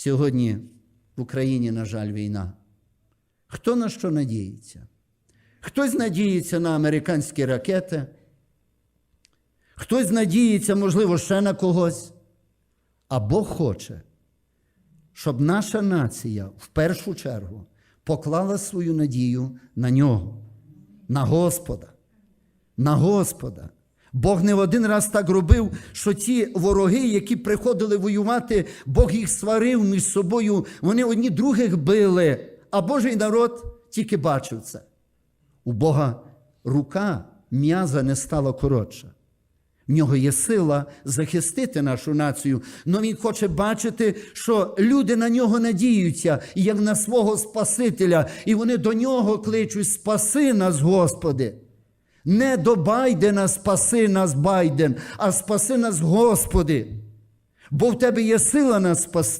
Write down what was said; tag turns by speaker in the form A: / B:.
A: Сьогодні в Україні, на жаль, війна. Хто на що надіється? Хтось надіється на американські ракети, хтось надіється, можливо, ще на когось. А Бог хоче, щоб наша нація в першу чергу поклала свою надію на нього, на Господа. На Господа. Бог не один раз так робив, що ті вороги, які приходили воювати, Бог їх сварив між собою, вони одні других били, а Божий народ тільки бачив це. У Бога рука м'яза не стала коротша. В нього є сила захистити нашу націю, але він хоче бачити, що люди на нього надіються, як на свого Спасителя, і вони до нього кличуть: Спаси нас, Господи. Не до Байдена спаси нас, Байден, а спаси нас, Господи. Бо в тебе є сила нас спасти.